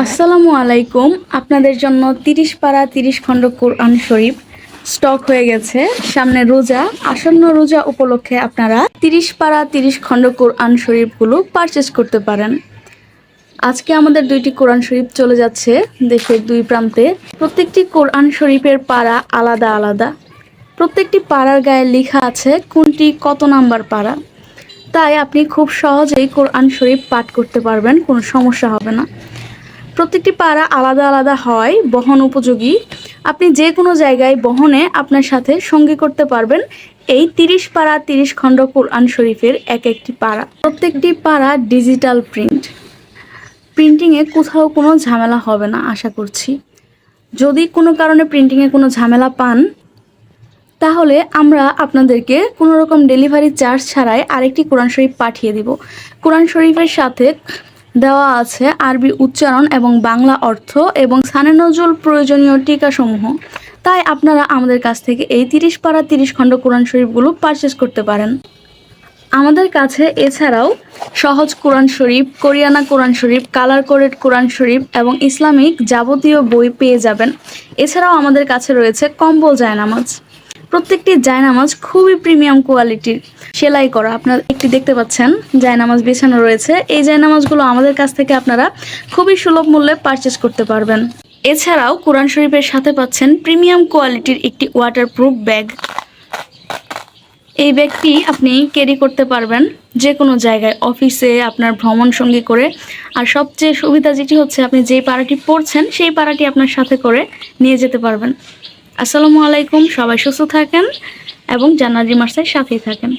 আসসালামু আলাইকুম। আপনাদের জন্য তিরিশ পাড়া তিরিশ খণ্ড কোরআন শরীফ স্টক হয়ে গেছে। সামনে রোজা, আসন্ন রোজা উপলক্ষে আপনারা তিরিশ পাড়া তিরিশ খণ্ড কোরআন শরীফগুলো পারচেস করতে পারেন। আজকে আমাদের দুইটি কোরআন শরীফ চলে যাচ্ছে দেশের দুই প্রান্তে। প্রত্যেকটি কোরআন শরীফের পাড়া আলাদা আলাদা। প্রত্যেকটি পাড়ার গায়ে লেখা আছে কোনটি কত নাম্বার পাড়া। তাই আপনি খুব সহজেই কোরআন শরীফ পাঠ করতে পারবেন, কোনো সমস্যা হবে না। প্রত্যেকটি পাড়া আলাদা আলাদা হয়, বহন উপযোগী। আপনি যে কোনো জায়গায় বহনে আপনার সাথে সঙ্গী করতে পারবেন। এই তিরিশ পাড়া, তিরিশ খণ্ড কোরআন শরীফের এক একটি পাড়া। প্রত্যেকটি পাড়া ডিজিটাল প্রিন্ট। প্রিন্টিংয়ে কোথাও কোনো ঝামেলা হবে না, আশা করছি। যদি কোনো কারণে প্রিন্টিংয়ে কোনো ঝামেলা পান, তাহলে আমরা আপনাদেরকে কোনো রকম ডেলিভারি চার্জ ছাড়াই আরেকটি কোরআন শরীফ পাঠিয়ে দিব। কোরআন শরীফের সাথে দেওয়া আছে আরবি উচ্চারণ এবং বাংলা অর্থ এবং সানে নজরুল প্রয়োজনীয় টিকাসমূহ। তাই আপনারা আমাদের কাছ থেকে এই তিরিশ পাড়া তিরিশ খণ্ড কোরআন শরীফগুলো পারচেস করতে পারেন। আমাদের কাছে এছাড়াও সহজ কোরআন শরীফ, কোরিয়ানা কোরআন শরীফ, কালার কোরেড কোরআন শরীফ এবং ইসলামিক যাবতীয় বই পেয়ে যাবেন। এছাড়াও আমাদের কাছে রয়েছে কম্বল জায়নামাজ। প্রত্যেকটি জায়নামাজ খুবই প্রিমিয়াম কোয়ালিটির সেলাই করা। আপনারা একটি দেখতে পাচ্ছেন জায়নামাজ বিছানো রয়েছে। এই জায়নামাজগুলো আমাদের কাছ থেকে আপনারা খুবই সুলভ মূল্যে পারচেস করতে পারবেন। এছাড়াও কোরআন শরীফের সাথে পাচ্ছেন প্রিমিয়াম কোয়ালিটির একটি ওয়াটারপ্রুফ ব্যাগ এই ব্যাগটি আপনি ক্যারি করতে পারবেন যে কোনো জায়গায় অফিসে আপনার ভ্রমণ সঙ্গী করে। আর সবচেয়ে সুবিধা যেটি হচ্ছে, আপনি যেই পাড়াটি পড়ছেন সেই পাড়াটি আপনার সাথে করে নিয়ে যেতে পারবেন। আসসালামু আলাইকুম, সবাই সুস্থ থাকেন এবং জান্নাত রিমার্সের সাথেই থাকেন।